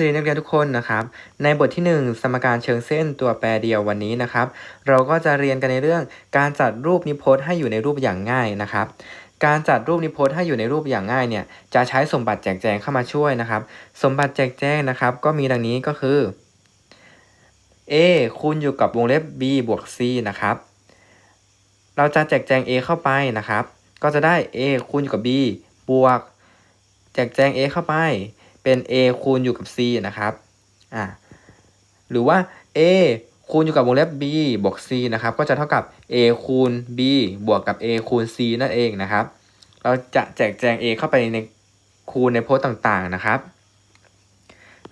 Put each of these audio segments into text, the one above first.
วัสดีครับสวัสดีนักเรียนทุกคนนะครับ ในบทที่ 1 สมการเชิงเส้นตัวแปรเดียววันนี้นะครับ เราก็จะเรียนกันในเรื่องการจัดรูปนิพจน์ให้อยู่ในรูปอย่างง่ายนะครับ การจัดรูปนิพจน์ให้อยู่ในรูปอย่างง่ายเนี่ยจะใช้สมบัติแจกแจงเข้ามาช่วยนะครับ สมบัติแจกแจงนะครับ ก็มีดังนี้ก็คือ a คูณอยู่กับวงเล็บ b บวก c นะครับ เราจะแจกแจง a เข้าไปนะครับ ก็จะได้ a คูณอยู่กับ b บวก แจกแจง a เข้าไป เป็น a คูณอยู่กับ c นะครับอ่าหรือว่า a คูณอยู่กับวงเล็บ b บวก c นะครับ ก็จะเท่ากับ a คูณ b บวกกับ a คูณ c นั่นเองนะครับ เราจะแจกแจง a เข้าไปในคูณในโพจน์ต่างๆนะครับ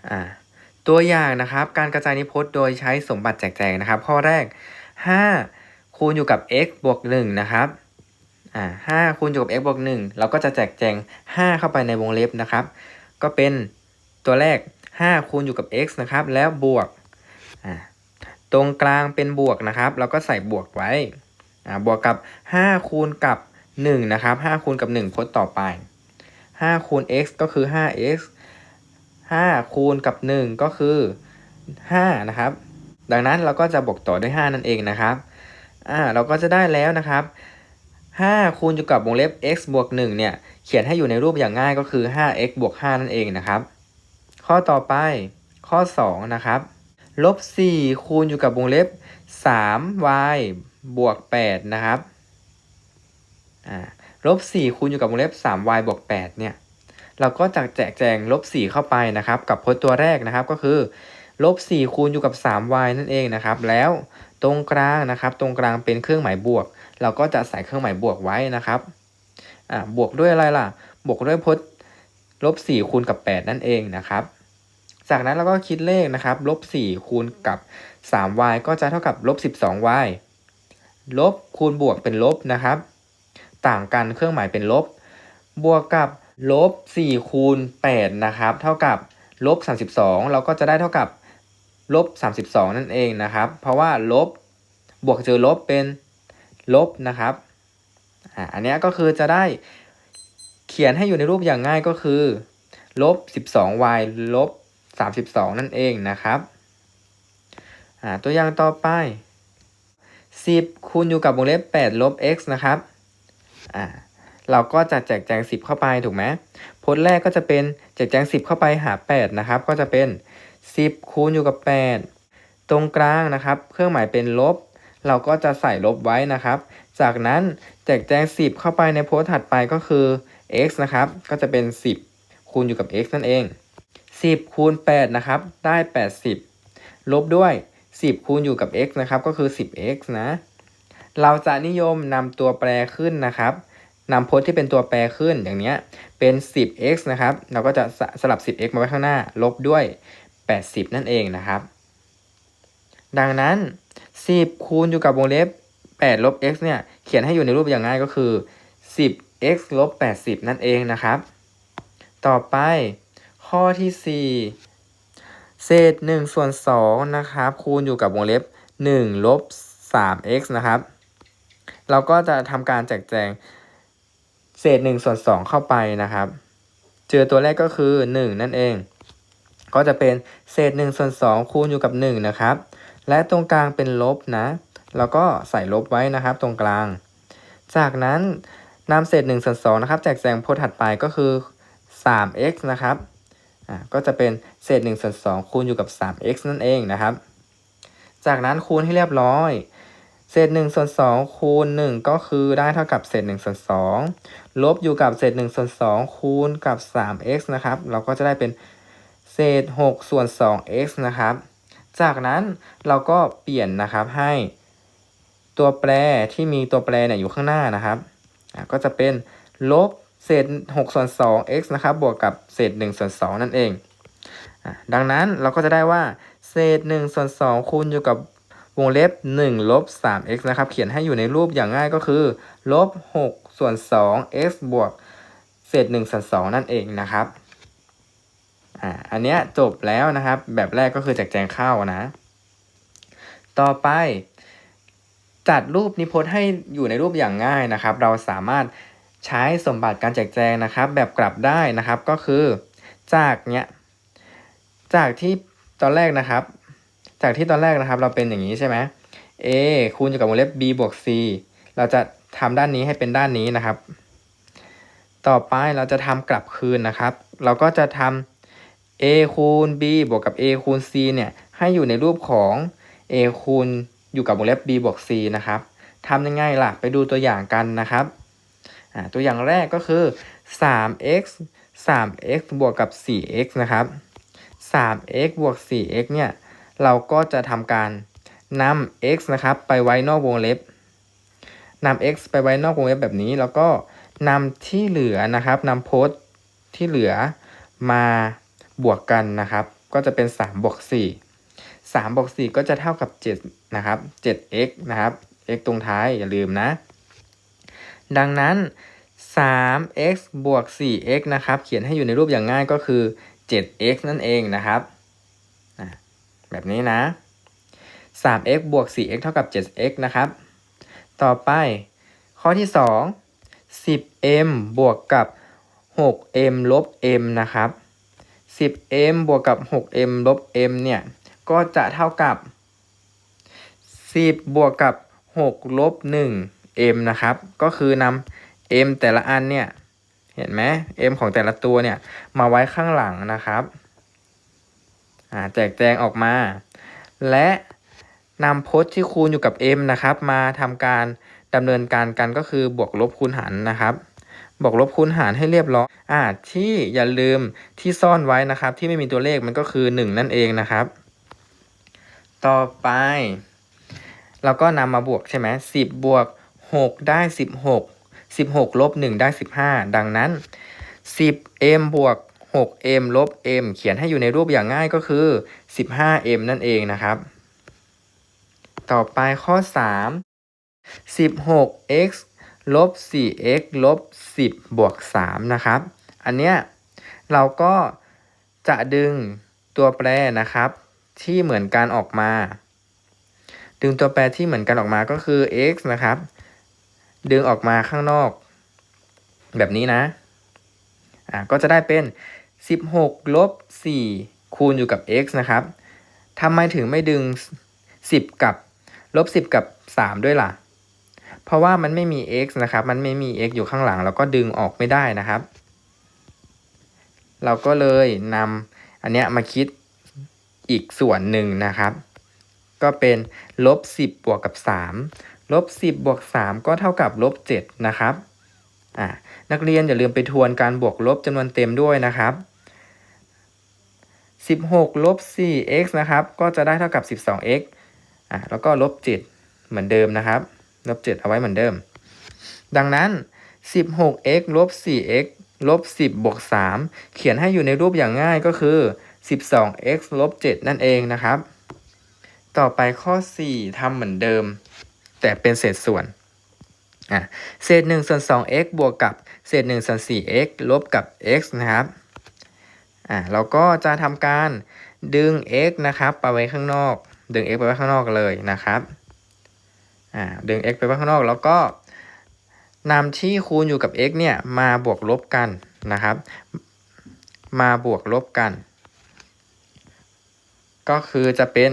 อ่าตัวอย่างนะครับ การกระจายนิพจน์โดยใช้สมบัติแจกแจงนะครับ ข้อแรก 5 คูณอยู่กับ x บวก1นะครับอ่าห้าคูณอยู่กับ x บวก1เราก็จะแจกแจง 5 เข้าไปในวงเล็บนะครับ ก็เป็นตัวแรก 5 คูณอยู่กับ x นะครับ แล้วบวก ตรงกลางเป็นบวกนะครับ เราก็ใส่บวกไว้ บวกกับ 5 คูณกับ1นะครับ 5 คูณกับ 1 พจน์ต่อไป 5 คูณ x ก็คือ 5x 5 คูณกับ 1 ก็คือ 5 นะครับ ดังนั้นเราก็จะบวกต่อด้วย 5 นั่นเองนะครับ อ่า เราก็จะได้แล้วนะครับ 5 คูณอยู่กับวงเล็บ x บวก1เนี่ย เขียนให้อยู่ในรูปอย่างง่ายก็คือ 5x บวก 5 นั่นเองนะครับ ข้อต่อไป ข้อ 2 นะครับลบ 4 คูณอยู่กับวงเล็บ 3y บวก 8 นะครับลบ 4 คูณอยู่กับวงเล็บ 3y บวก 8 เนี่ย เราก็จะแจกแจงลบ 4 เข้าไปนะครับ กับพจน์ตัวแรกนะครับก็คือ ลบ4คูณอยู่กับ 3y นั่นเองนะครับ แล้วตรงกลางนะครับ ตรงกลางเป็นเครื่องหมายบวก เราก็จะใส่เครื่องหมายบวกไว้นะครับอ่าบวกด้วยอะไรล่ะ บวกด้วยพจน์ลบ4คูณกับ 8 นั่นเองนะครับ จากนั้นเราก็คิดเลขนะครับลบ4คูณกับ 3y ก็จะเท่ากับลบ 12y ลบคูณบวกเป็นลบนะครับ ต่างกันเครื่องหมายเป็นลบ บวกกับลบ4คูณ8นะครับ เท่ากับลบ32 เราก็จะได้เท่ากับ ลบ32 นั่นเองนะครับ เพราะว่าลบบวกเจอลบเป็นลบนะครับอ่าอันนี้ก็คือจะได้เขียนให้อยู่ในรูปอย่างง่ายก็คือลบ 12y ลบ 32 นั่นเองนะครับอ่าตัวอย่างต่อไป 10 คูณอยู่กับวงเล็บ 8 ลบ x นะครับอ่าเราก็จะแจกแจง 10 เข้าไปถูกไหมพจน์แรกก็จะเป็นแจกแจง 10 เข้าไปหา 8 นะครับ ก็จะเป็น 10 คูณอยู่กับ 8 ตรงกลางนะครับ เครื่องหมายเป็นลบ เราก็จะใส่ลบไว้นะครับ จากนั้นแจกแจง 10 เข้าไปในโพสต์ถัดไปก็คือ x นะครับ ก็จะเป็น 10 คูณอยู่กับ x นั่นเอง 10 คูณ 8 นะครับ ได้ 80 ลบด้วย 10 คูณอยู่กับ x นะครับ ก็คือ 10x นะ เราจะนิยมนำตัวแปรขึ้นนะครับนำโพจน์ที่เป็นตัวแปรขึ้นอย่างเนี้ยเป็น 10x นะครับ เราก็จะสสลับ 10x มาไว้ข้างหน้า ลบด้วย 80 นั่นเองนะครับ ดังนั้น 10 คูณอยู่กับวงเล็บ8ลบ x เนี่ย เขียนให้อยู่ในรูปอย่างง่ายก็คือ 10x ลบ 80 นั่นเองนะครับ ต่อไปข้อที่ 4 เศษ 1 ส่วน 2 นะครับ คูณอยู่กับวงเล็บ 1 ลบ 3x นะครับ เราก็จะทำการแจกแจงเศษ 1 ส่วน 2 เข้าไปนะครับ เจอตัวแรกก็คือ 1 นั่นเอง ก็จะเป็นเศษ1ส่วน2คูณอยู่กับ 1 นะครับ และตรงกลางเป็นลบนะ แล้วก็ใส่ลบไว้นะครับ ตรงกลาง จากนั้นนำเศษ1ส่วน2นะครับแจกแจงพจน์ถัดไปก็คือ 3x นะครับอ่าก็จะเป็นเศษ1ส่วน2คูณอยู่กับ 3x นั่นเองนะครับ จากนั้นคูณให้เรียบร้อย เศษ1ส่วน2คูณ 1 ก็คือได้เท่ากับเศษ1ส่วน2ลบอยู่กับเศษ1ส่วน2คูณกับ 3x นะครับ เราก็จะได้เป็น เศษ 6 ส่วน 2x นะครับ จากนั้นเราก็เปลี่ยนนะครับให้ตัวแปรที่มีตัวแปรเนี่ยอยู่ข้างหน้านะครับก็จะเป็นลบเศษ6ส่วน 2 x นะครับ บวกกับเศษ1ส่วน2นั่นเอง ดังนั้นเราก็จะได้ว่า เศษ1ส่วน2คูณอยู่กับวงเล็บ1ลบ 3x นะครับ เขียนให้อยู่ในรูปอย่างง่ายก็คือลบ6ส่วน 2 x บวกเศษ1ส่วน2นั่นเองนะครับ อ่าอันเนี้ยจบแล้วนะครับ แบบแรกก็คือแจกแจงเข้านะ ต่อไปจัดรูปนิพจน์ให้อยู่ในรูปอย่างง่ายนะครับ เราสามารถใช้สมบัติการแจกแจงนะครับ แบบกลับได้นะครับก็คือ จากเนี้ยจากที่ตอนแรกนะครับ จากที่ตอนแรกนะครับ เราเป็นอย่างนี้ใช่ไหม a คูณอยู่กับวงเล็บ b บวก c เราจะทำด้านนี้ให้เป็นด้านนี้นะครับ ต่อไปเราจะทำกลับคืนนะครับ เราก็จะทำ a คูณ b บวกกับ a คูณ c เนี่ยให้อยู่ในรูปของ a คูณอยู่กับวงเล็บ b บวก c นะครับทำยังไงล่ะไปดูตัวอย่างกันนะครับตัวอย่างแรกก็คือ 3x 3x บวกกับ 4x นะครับ 3x บวก 4x เนี่ยเราก็จะทำการนำ x นะครับไปไว้นอกวงเล็บนำ x ไปไว้นอกวงเล็บแบบนี้ แล้วก็นำที่เหลือนะครับนำโพสต์ที่เหลือมา บวกกันนะครับ ก็จะเป็น3บวก4 3บวก4ก็จะเท่ากับ7นะครับ 7x นะครับ x ตรงท้ายอย่าลืมนะ ดังนั้น 3x บวก 4x นะครับ เขียนให้อยู่ในรูปอย่างง่ายก็คือ 7x นั่นเองนะครับ แบบนี้นะ 3x บวก 4x เท่ากับ 7x นะครับ ต่อไปข้อที่ 2 10m บวกกับ 6m ลบ m นะครับ 10m บวกกับ 6m ลบ m เนี่ย ก็จะเท่ากับ 10 บวกกับ 6 ลบ 1 m นะครับ ก็คือนำ m แต่ละอันเนี่ย เห็นไหม m ของแต่ละตัวเนี่ย มาไว้ข้างหลังนะครับ แจกแจงออกมา และนำพจน์ที่คูณอยู่กับ m นะครับ มาทำการดำเนินการกันก็คือบวกลบคูณหารนะครับ บวกลบคูณหารให้เรียบร้อยอ่าที่อย่าลืมที่ซ่อนไว้นะครับ ที่ไม่มีตัวเลขมันก็คือ 1 นั่นเองนะครับ ต่อไป เราก็นำมาบวกใช่ไหมสิบบวก 6 ได้ 16 16ลบ1ได้ 15 ดังนั้น 10m บวก 6m ลบ m เขียนให้อยู่ในรูปอย่างง่ายก็คือ 15m นั่นเองนะครับ ต่อไปข้อ 3 16x ลบ 4x ลบ 10 บวก 3 นะครับ อันเนี้ยเราก็จะดึงตัวแปรนะครับ ที่เหมือนกันออกมา ดึงตัวแปรที่เหมือนกันออกมาก็คือ x นะครับ ดึงออกมาข้างนอก แบบนี้นะอ่าก็จะได้เป็น 16 ลบ 4 คูณอยู่กับ x นะครับทำไมถึงไม่ดึง 10 กับลบ 10 กับ 3 ด้วยล่ะ เพราะว่ามันไม่มี x นะครับ มันไม่มี x อยู่ข้างหลัง เราก็ดึงออกไม่ได้นะครับ เราก็เลยนำอันเนี้ยมาคิดอีกส่วนหนึ่งนะครับ ก็เป็นลบ10 บวกกับ 3 ลบ 10 บวก 3 ก็เท่ากับลบ7นะครับอ่านักเรียนอย่าลืมไปทวนการบวกลบจำนวนเต็มด้วยนะครับ16ลบ 4x นะครับ ก็จะได้เท่ากับ 12x อ่าแล้วก็ลบ7เหมือนเดิมนะครับ ลบ7เอาไว้เหมือนเดิม ดังนั้น 16x ลบ 4x ลบ 10 บวก 3 เขียนให้อยู่ในรูปอย่างง่ายก็คือ 12x ลบ 7 นั่นเองนะครับ ต่อไปข้อ 4ทำเหมือนเดิม แต่เป็นเศษส่วนอะเศษ1ส่วน 2x บวกกับเศษ1ส่วน 4x ลบกับ x นะครับอ่าเราก็จะทำการดึง x นะครับไปไว้ข้างนอก ดึง x ไปไว้ข้างนอกเลยนะครับ อ่าดึง x ไปไว้ข้างนอก แล้วก็นำที่คูณอยู่กับ x เนี่ยมาบวกลบกันนะครับ มาบวกลบกัน ก็คือจะเป็น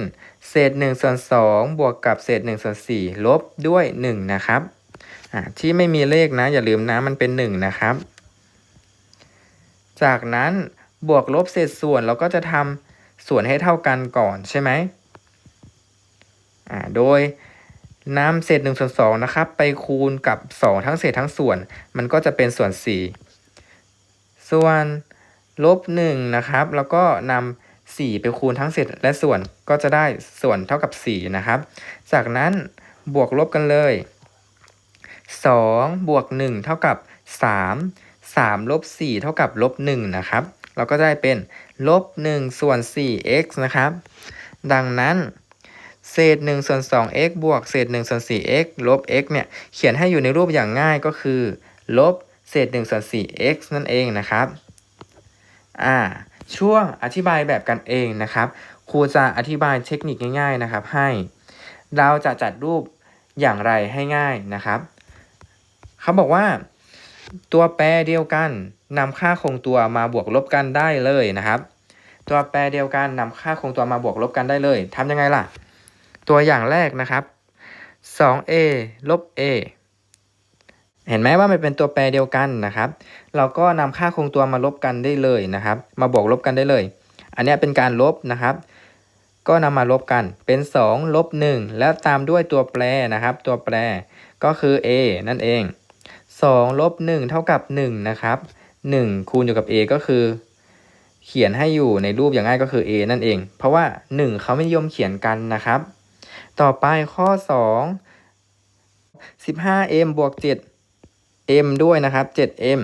เศษ1ส่วน2บวกกับเศษ1ส่วน4ลบด้วย 1 นะครับที่ไม่มีเลขนะ อย่าลืมนะมันเป็น 1 นะครับ จากนั้นบวกลบเศษส่วนเราก็จะทำส่วนให้เท่ากันก่อนใช่ไหมโดย นำเศษ1ส่วน2นะครับ ไปคูณกับ 2 ทั้งเศษทั้งส่วน มันก็จะเป็นส่วน 4 ส่วนลบ1นะครับ แล้วก็นำ4ไปคูณทั้งเศษและส่วนก็จะได้ส่วนเท่ากับ 4 นะครับ จากนั้นบวกลบกันเลย 2 บวก 1 เท่ากับ 3 3ลบ4เท่ากับลบ1นะครับ เราก็ได้เป็นลบ1ส่วน 4x นะครับ ดังนั้น เศษ1ส่วน 2x บวกเศษ1ส่วน 4x ลบ x เนี่ย เขียนให้อยู่ในรูปอย่างง่ายก็คือ ลบเศษ1ส่วน 4x นั่นเองนะครับ อ่า ช่วงอธิบายแบบกันเองนะครับ ครูจะอธิบายเทคนิคง่าย ๆนะครับ ให้ เราจะจัดรูปอย่างไรให้ง่ายนะครับ เขาบอกว่า ตัวแปรเดียวกันนำค่าคงตัวมาบวกลบกันได้เลยนะครับ ตัวแปรเดียวกันนำค่าคงตัวมาบวกลบกันได้เลยทำยังไงล่ะ ตัวอย่างแรกนะครับ 2a ลบ a เห็นไหมว่ามันเป็นตัวแปรเดียวกันนะครับ เราก็นำค่าคงตัวมาลบกันได้เลยนะครับ มาบวกลบกันได้เลย อันนี้เป็นการลบนะครับ ก็นำมาลบกัน เป็น2ลบ1แล้วตามด้วยตัวแปรนะครับ ตัวแปรก็คือ a นั่นเอง2ลบ1เท่ากับ1นะครับ1คูณอยู่กับ a ก็คือ เขียนให้อยู่ในรูปอย่างง่ายก็คือ a นั่นเอง เพราะว่า 1เขาไม่นิยมเขียนกันนะครับ ต่อไปข้อ 2 15m บวก 7m ด้วยนะครับ 7m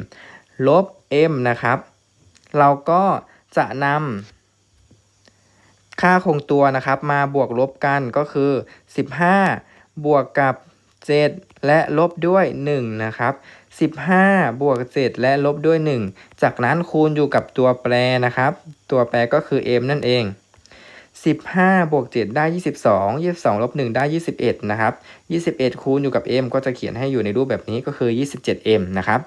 ลบ m นะครับ เราก็จะนำค่าคงตัวนะครับ มาบวกลบกันก็คือ 15 บวกกับ 7 และลบด้วย 1 นะครับ 15 บวก 7 และลบด้วย 1 จากนั้นคูณอยู่กับตัวแปรนะครับ ตัวแปรก็คือ m นั่นเอง 15บวก7ได้ 22 22ลบ1ได้ 21 นะครับ 21 คูณอยู่กับ m ก็จะเขียนให้อยู่ในรูปแบบนี้ก็คือ 27m นะครับ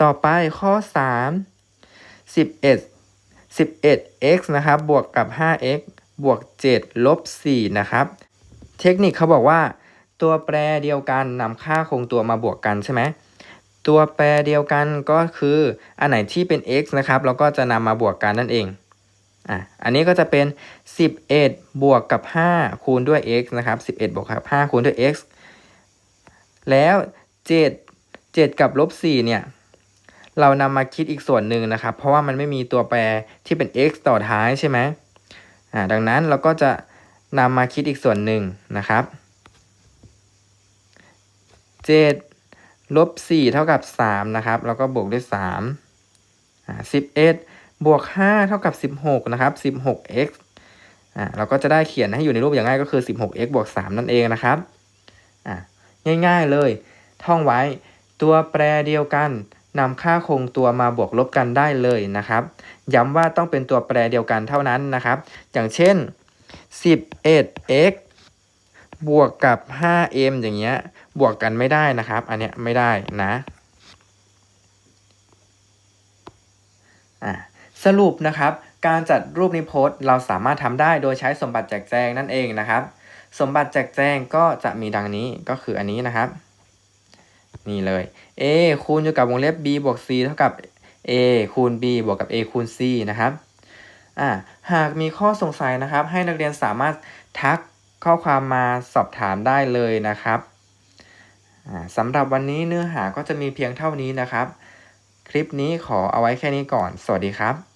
ต่อไปข้อ 3 11 11x นะครับบวกกับ 5x บวก 7 ลบ 4 นะครับ เทคนิคเขาบอกว่า ตัวแปรเดียวกันนำค่าคงตัวมาบวกกันใช่ไหมตัวแปรเดียวกันก็คือ อันไหนที่เป็น x นะครับเราก็จะนำมาบวกกันนั่นเอง อะอันนี้ก็จะเป็น 11 บวกกับ 5 คูณด้วย x นะครับ 11 บวกกับ 5 คูณด้วย x แล้ว 7 7 กับลบ4เนี่ย เรานำมาคิดอีกส่วนหนึ่งนะครับ เพราะว่ามันไม่มีตัวแปรที่เป็น x ต่อท้ายใช่ไหมอ่าดังนั้นเราก็จะนำมาคิดอีกส่วนหนึ่งนะครับ 7 ลบ4เท่ากับ 3 นะครับ แล้วก็บวกด้วย3อ่า11 บวก 5 เท่ากับ 16 นะครับ 16x อ่าเราก็จะได้เขียนให้อยู่ในรูปอย่างง่ายก็คือ 16x บวก 3 นั่นเองนะครับอ่าง่ายๆเลย ท่องไว้ตัวแปรเดียวกันนำค่าคงตัวมาบวกลบกันได้เลยนะครับ ย้ำว่าต้องเป็นตัวแปรเดียวกันเท่านั้นนะครับ อย่างเช่น 11x บวกกับ 5m อย่างเงี้ย บวกกันไม่ได้นะครับ อันเนี้ยไม่ได้นะ อ่า สรุปนะครับ การจัดรูปนิพจน์เราสามารถทำได้โดยใช้สมบัติแจกแจงนั่นเองนะครับ สมบัติแจกแจงก็จะมีดังนี้ก็คืออันนี้นะครับ นี่เลย a คูณอยู่กับวงเล็บ b บวก c เท่ากับ a คูณ b บวกกับ a คูณ c นะครับอ่าหากมีข้อสงสัยนะครับ ให้นักเรียนสามารถทักข้อความมาสอบถามได้เลยนะครับสำหรับวันนี้เนื้อหาก็จะมีเพียงเท่านี้นะครับ คลิปนี้ขอเอาไว้แค่นี้ก่อน สวัสดีครับ